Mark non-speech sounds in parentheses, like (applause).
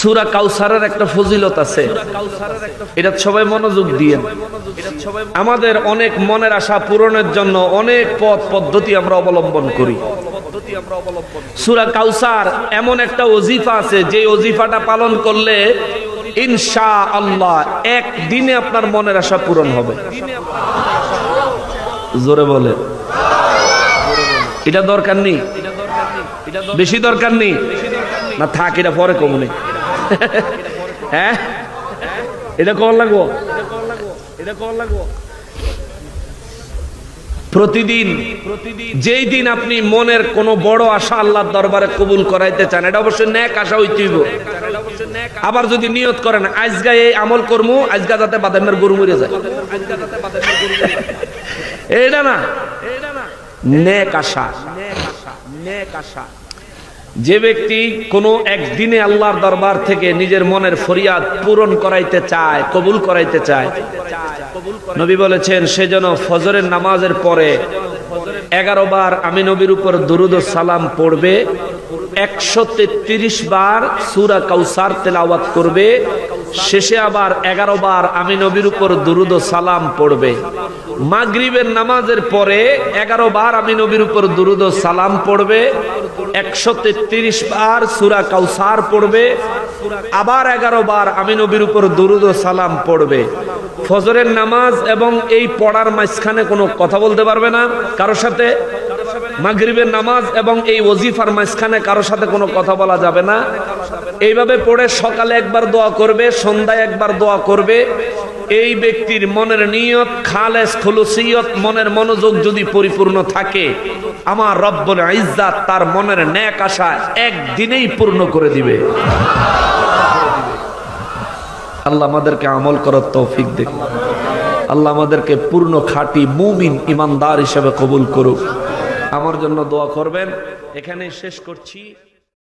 সুরা কাউসারের একটা ফজিলত আছে। এটা সবাই মনোযোগ দিয়ে। আমাদের অনেক মনের আশা পূরণের জন্য অনেক পথ, পদ্ধতি আমরা অবলম্বন করি। সুরা কাউসার এমন একটা অজিফা আছে যে অজিফাটা পালন করলে ইনশা আল্লাহ একদিনে আপনার মনের আশা পূরণ হবে। জোরে বলে এটা দরকার নেই? বেশি দরকার নেই? না থাক, এটা পরে কমনে (laughs) হ্যাঁ? এটা লাগবো? প্রতিদিন যেই দিন আপনি মনের কোন বড় আশা দরবারে কবুল করাইতে চান, এটা অবশ্যই ন্যাক আশা হইতে হইব আবার যদি নিয়ত করেন, আজগা এই আমল কর্ম, আজগা যাতে বাদামের গরু মরে যায়। (laughs) এটা না। নেক আশা। নেক আশা। যে ব্যক্তি কোনো একদিনে আল্লাহর দরবার থেকে নিজের মনের ফরিয়াদ পূরণ করাইতে চায়, কবুল করাইতে চায়। নবী বলেছেন, সে যেন ফজরের নামাজের পরে এগারো বার আমি নবীর উপর দুরুদ সালাম পড়বে, একশো তেত্রিশ বার সুরা কাউসার তেলাওয়াত করবে শেষে আবার এগারো বার আমি নবীর উপর দুরুদ সালাম পড়বে। মাগরিবের নামাজের পরে এগারো বার আমি নবীর উপর দুরুদ সালাম পড়বে। একশো তেত্রিশ বার সুরা কাউসার পড়বে। আবার এগারো বার আমি নবীর উপর দুরুদ সালাম পড়বে। ফজরের নামাজ এবং এই পড়ার মাঝখানে কোনো কথা বলতে পারবে না। কারোর সাথে মাগরিবের নামাজ এবং এই ওজিফার মাঝখানে কারোর সাথে কোনো কথা বলা যাবে না। এইভাবে পড়ে সকালে একবার দোয়া করবে, সন্ধ্যায় একবার দোয়া করবে। এই ব্যক্তির মনের নিয়ত, খালেস খুলুসিয়ত, মনের মনোযোগ যদি পরিপূর্ণ থাকে, আমার রব্বুল ইজ্জাত তার মনের ন্যাক আশা একদিনেই পূর্ণ করে দিবে। আল্লাহ আমাদেরকে আমল করার তৌফিক দেখ আল্লাহ আমাদেরকে পূর্ণ খাঁটি মুমিন ইমানদার হিসেবে কবুল করুক। আমার জন্য দোয়া করবেন। এখানে শেষ করছি।